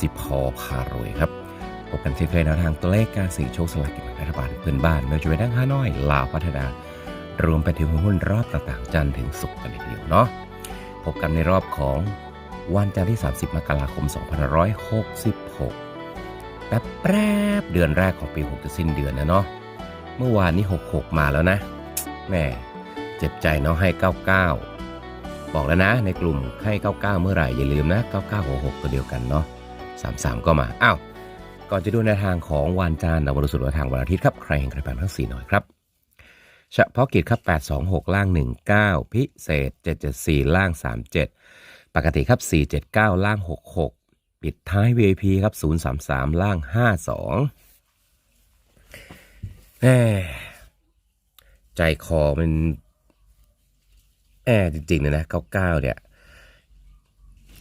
สิบพอพารวยครับพบกันเช่นเคยนวทางตัวเลขการสี่ยงโชคสลากกินแบ่งรัฐบาลเพื่อนบ้านไม่ว่าจะเป็นทั้งฮานอย ลาวพัฒนา รวมไปถึงหุ้นรอบต่างๆ จันทร์ถึงศุกร์กันเลยทีเดียวเนาะพบกันในรอบของวันจันทร์ที่ 30 มกราคม 2566แป๊บแป๊บเดือนแรกของปี6จะสิ้นเดือนนะเนาะเมื่อวานนี้ 66 มาแล้วนะแม่เจ็บใจเนาะให้ 99 บอกแล้วนะในกลุ่มให้ 99 เมื่อไหร่อย่าลืมนะ 9966ตัวเดียวกันเนาะ 33 ก็มา อ้าว ก่อนจะดูในทางของวันจันทร์วันศุกร์และทางวันอาทิตย์ครับ ใครเห็นกระแปงทั้ง 4 หน่อยครับเฉพาะกิจครับ 826 ล่าง 19 พิเศษ 774 ล่าง 37 ปกติครับ 479 ล่าง 66 ปิดท้าย VIP ครับ 033 ล่าง 52แหมใจคอมันแอบจริงๆเลยนะ 99 เนี่ย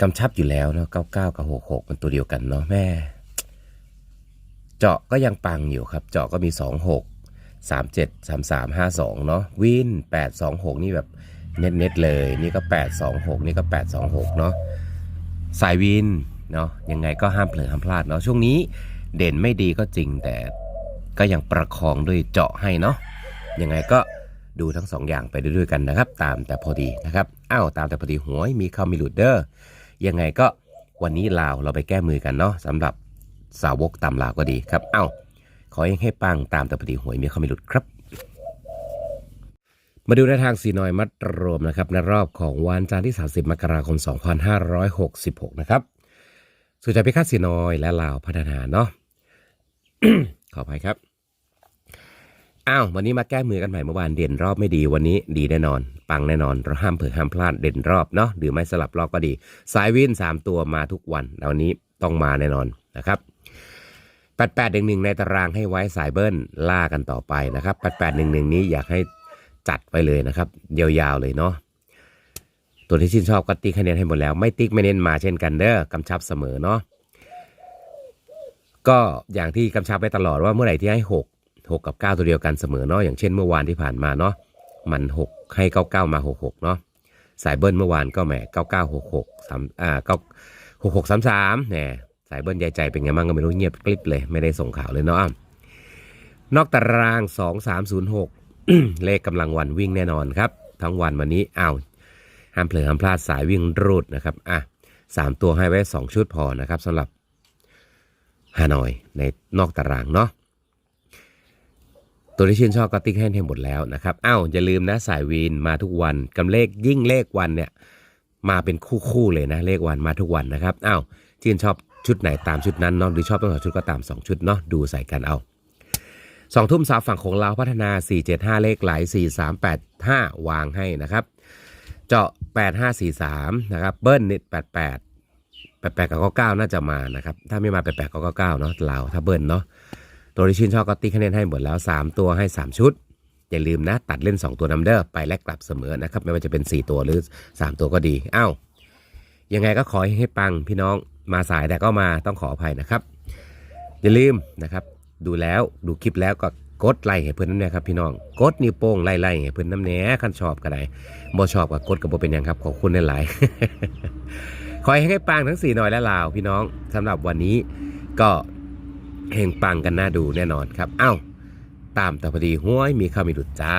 กำชับอยู่แล้วเนาะ99กับ66มันตัวเดียวกันเนาะแม่ เจาะก็ยังปังอยู่ครับ เจาะก็มี26 37 33 52เจ็ดสามสามห้าสองเนาะวิน826นี่แบบเน็ตๆเลยนี่ก็826นี่ก็826เนาะสายวินเนาะยังไงก็ห้ามเผลอห้ามพลาดเนาะช่วงนี้เด่นไม่ดีก็จริงแต่ก็ยังประคองด้วยเจาะให้เนาะยังไงก็ดูทั้งสองอย่างไปด้วยกันนะครับ ตามแต่พอดีนะครับอ้าวตามแต่พอดีหวยมีเข้ามีหลุดเด้อ ยังไงก็วันนี้ลาวเราไปแก้มือกันเนาะสำหรับสาวกตามลาวก็ดีครับ เอ้า ขอให้ให้ปังตามแต่พอดีหวยมีเข้ามีหลุดครับ มาดูในทางสีน้อยมัดรวมนะครับในรอบของวันจันทร์ที่ 30 มกราคม 2566 นะครับสุจาพิฆาตสีน้อยและลาวพัฒนาเนาะขออภัยครับ อ้าววันนี้มาแก้มือกันใหม่เมื่อวานเด่นรอบไม่ดีวันนี้ดีแน่นอน ปังแน่นอนเราห้ามเผลอห้ามพลาดเด่นรอบเนาะหรือไม่สลับรอบก็ดี สายวิน3 ตัวมาทุกวันแล้ววันนี้ต้องมาแน่นอนนะครับ8811ในตารางให้ไว้สายเบิ้ลล่ากันต่อไปนะครับ8811นี้อยากให้จัดไปเลยนะครับยาวๆเลยเนาะตัวที่ชื่นชอบก็ติ๊กคะแนนให้หมดแล้วไม่ติ๊กไม่เน้นมาเช่นกันเด้อกำชับเสมอเนาะก็อย่างที่กำชับไปตลอดว่าเมื่อไหร่ที่ให้ 6 6 กับ 9 ตัวเดียวกันเสมอเนาะอย่างเช่นเมื่อวานที่ผ่านมาเนาะมัน 6 ให้ 99 มา 66 เนาะสายเบิ้ลเมื่อวานก็แหม 9966 3อ่า9 66 33แหมสายเบิ้ลยายใจเป็นไงบ้างก็ไม่รู้เงียบกลิบเลยไม่ได้ส่งข่าวเลยเนาะนอกตาราง 2306 เลขกำลังวันวิ่งแน่นอนครับ ทั้งวันวันนี้อ้าวห้ามเผลอห้ามพลาดสายวิ่งรูดนะครับอะสามตัวให้ไว้ 2 ชุดพอนะครับสำหรับฮานอยในนอกตารางเนาะ ตัวที่ชื่นชอบก็ติ๊กให้ให้หมดแล้วนะครับอ้าวอย่าลืมนะสายวีนมาทุกวันกำเลขยิ่งเลขวันเนี่ยมาเป็นคู่คู่ๆเลยนะเลขวันมาทุกวันนะครับอ้าวชื่นชอบชุดไหนตามชุดนั้นเนาะหรือชอบตั้งสองชุดก็ตาม 2 ชุดเนาะดูใส่กันเอาสองทุ่มสาวฝั่งของเราพัฒนา 475 เลขไหล 4385 วางให้นะครับ เจาะ 8543 นะครับ เบิ้ลนิด 88 88 กับ 99 น่าจะมานะครับ ถ้าไม่มา 88 กับ 99 เนาะลาถ้าเบิ้ลเนาะ ตัวที่ชื่นชอบก็ติ๊กคะแนนให้หมดแล้ว 3 ตัวให้ 3 ชุด อย่าลืมนะ ตัดเล่น 2 ตัวนำเด้อไปและกลับเสมอนะครับ ไม่ว่าจะเป็น 4 ตัวหรือ 3 ตัวก็ดีอ้าวยังไงก็ขอให้ปังพี่น้องมาสายแต่ก็มาต้องขออภัยนะครับ อย่าลืมนะครับ ดูแล้วดูคลิปแล้วก็กดไลค์ให้เพื่อนน้ำแน่ครับพี่น้องกดนิ้วโป้งไล่ไล่ให้เพื่อนน้ำแน่ขั้นชอบก็ได้บ่ชอบก็กดกับบ่เป็นยังครับขอบคุณหลายๆขอให้ปังทั้งสี่หน่อยและลาวพี่น้องสำหรับวันนี้ก็ เฮงปังกันน่าดูแน่นอนครับ เอ้า ตามแต่พอดีห้วยมีข้าวมีดุดจ้า